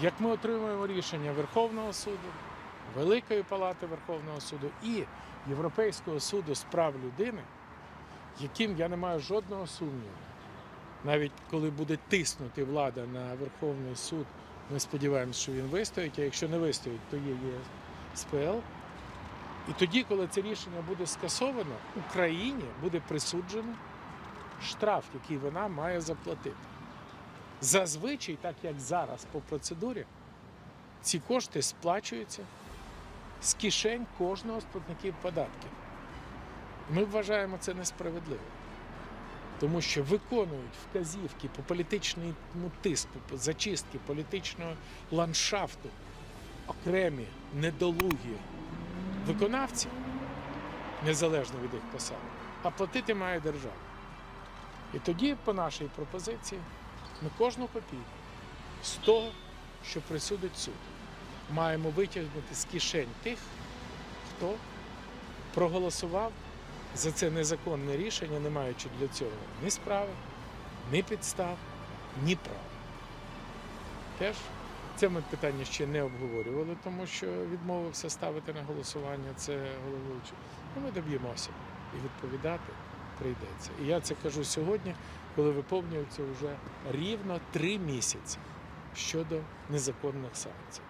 Як ми отримуємо рішення Верховного суду, Великої Палати Верховного суду і Європейського суду з прав людини, яким я не маю жодного сумніву, навіть коли буде тиснути влада на Верховний суд, ми сподіваємося, що він вистоїть, а якщо не вистоїть, то є ЄСПЛ. І тоді, коли це рішення буде скасовано, Україні буде присуджено штраф, який вона має заплатити. Зазвичай, так як зараз по процедурі, ці кошти сплачуються з кишень кожного з платників податків. Ми вважаємо це несправедливо, тому що виконують вказівки по політичному тиску, по зачистки політичного ландшафту окремі недолугі виконавці, незалежно від їх посад, а платити має держава. І тоді, по нашій пропозиції, ми кожну копійку з того, що присудить суд, маємо витягнути з кишень тих, хто проголосував за це незаконне рішення, не маючи для цього ні справи, ні підстав, ні права. Теж це ми питання ще не обговорювали, тому що відмовився ставити на голосування це головуючий. Ну, ми доб'ємося і відповідати прийдеться. І я це кажу сьогодні, коли виповнюється вже рівно три місяці щодо незаконних санкцій.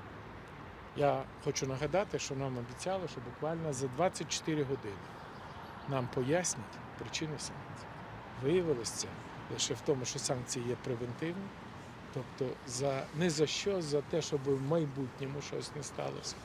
Я хочу нагадати, що нам обіцяли, що буквально за 24 години нам пояснять причини санкцій. Виявилось це лише в тому, що санкції є превентивні, тобто за, не за що, за те, щоб в майбутньому щось не сталося.